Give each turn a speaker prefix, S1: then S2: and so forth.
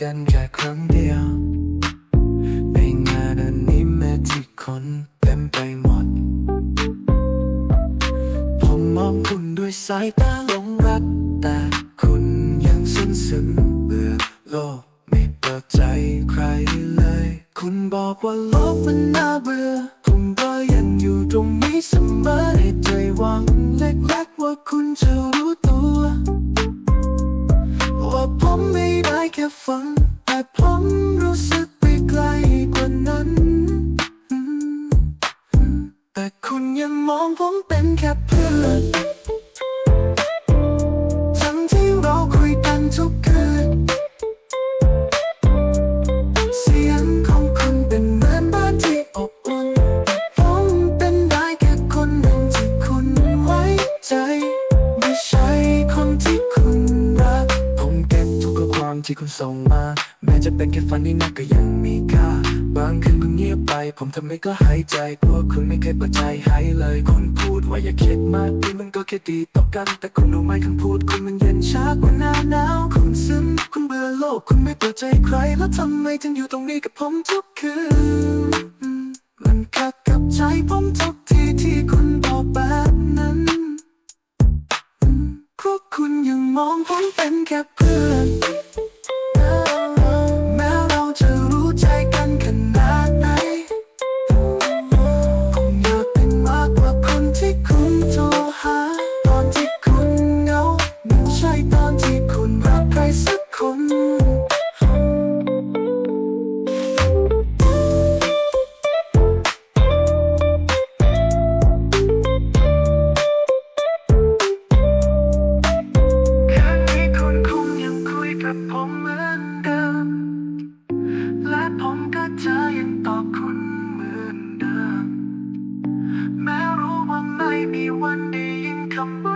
S1: กันแค่ครั้งเดียวในงานอันนี้แม้ที่คนเต็มไปหมด ผมมองคุณด้วยสายตาหลงรัก แต่คุณยังซึ้งซึ้งเบื่อโลกไม่เปิดใจใครเลย คุณบอกว่าโลกมันน่าเบื่อ ผมก็ยังอยู่ตรงนี้ แค่ฝัน แต่ผมรู้สึกไปไกลกว่านั้น แต่คุณยังมองผมเป็นแค่เพื่อน ที่คุณส่งมา แม้จะเป็นแค่ฝันนี่นักก็ยังมีค่า บางคืนคุณเงียบไป ผมทำไม่ก็หายใจเพราะคุณไม่เคยเปิดใจให้เลย คนพูดว่าอย่าคิดมากที่มันก็แค่ดีต่อกัน แต่คุณรู้ไหมคำพูดคุณมันเย็นชากว่าหน้าหนาวคุณซึ้งคุณเบื่อโลกคุณไม่เปิดใจใคร แล้วทำไมถึงอยู่ตรงนี้กับผมทุกคืน มันกัดกับใจผมทุกทีที่คุณบอกแบบนั้นพราคุณยังมองผมเป็นแค่เพื่อน มีวันได้ยินคำว่า